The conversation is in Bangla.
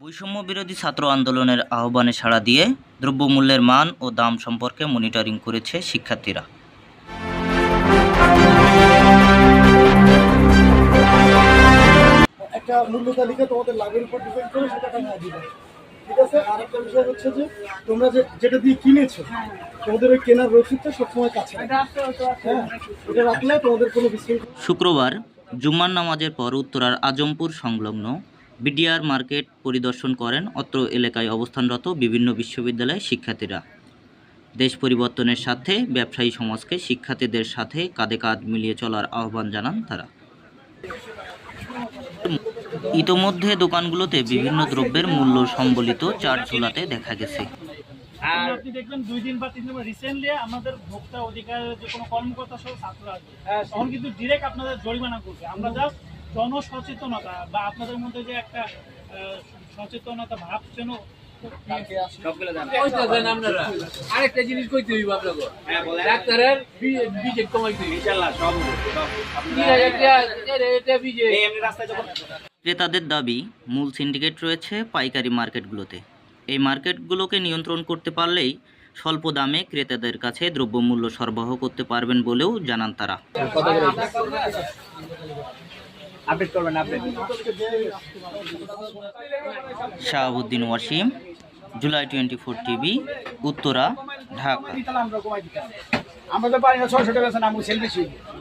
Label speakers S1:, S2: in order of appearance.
S1: বৈষম্য বিরোধী ছাত্র আন্দোলনের আহ্বানে সাড়া দিয়ে দ্রব্যমূল্যের মান ও দাম সম্পর্কে মনিটরিং করেছে শিক্ষার্থীরা।
S2: একটা মূল্য তালিকা তোমাদের লাভের উপর ডিপেন্ড করে সেটা টাকা দিবে? ঠিক আছে? আর একটা বিষয় হচ্ছে যে তোমরা যে যেটা দিয়ে কিনেছো তোমাদের ওই কেনার রসিদটা সবসময় কাছে হ্যাঁ? ওটা রাখলে তোমাদের কোনো
S1: শুক্রবার জুম্মার নামাজের পর উত্তরার আজমপুর সংলগ্ন বিডিআর মার্কেট পরিদর্শন করেন অত্র এলাকায় অবস্থানরত বিভিন্ন বিশ্ববিদ্যালয়ের শিক্ষার্থীরা। দেশ পরিবর্তনের সাথে ব্যবসায়ী সমাজকে শিক্ষার্থীদের সাথে কাঁধে কাঁধ মিলিয়ে চলার আহ্বান জানান তারা। ইতোমধ্যে দোকানগুলোতে বিভিন্ন দ্রব্যের মূল্য সম্বলিত চার্ট ঝোলাতে দেখা গেছে।
S3: আর আপনি দেখবেন দুই দিন বা তিন দিন রিসেন্টলি আমাদের ভোক্তা অধিকার যে কোনো কর্মকর্তা সহ ছাত্ররা আসবে তখন কিন্তু ডিরেক্ট আপনাদের জরিমানা করবে। আমরা জাস্ট জনসচেতনতা বা আপনাদের মধ্যে যে একটা সচেতনতা ভাব যেন
S4: আরেকটা জিনিস কইতে হইব আপনাকে ডাক্তারের কমাইতে বিজেট
S1: ক্রেতাদের দাবি মূল সিন্ডিকেট রয়েছে পাইকারি মার্কেটগুলোতে। এই মার্কেটগুলোকে নিয়ন্ত্রণ করতে পারলেই স্বল্প দামে ক্রেতাদের কাছে দ্রব্যমূল্য সরবরাহ করতে পারবেন বলেও জানান তারা। Shahabuddin Wasim July twenty four TV Uttara Dhaka.
S2: আমরা তো পারি না ছয়শো টাকা আমি সেল বেশি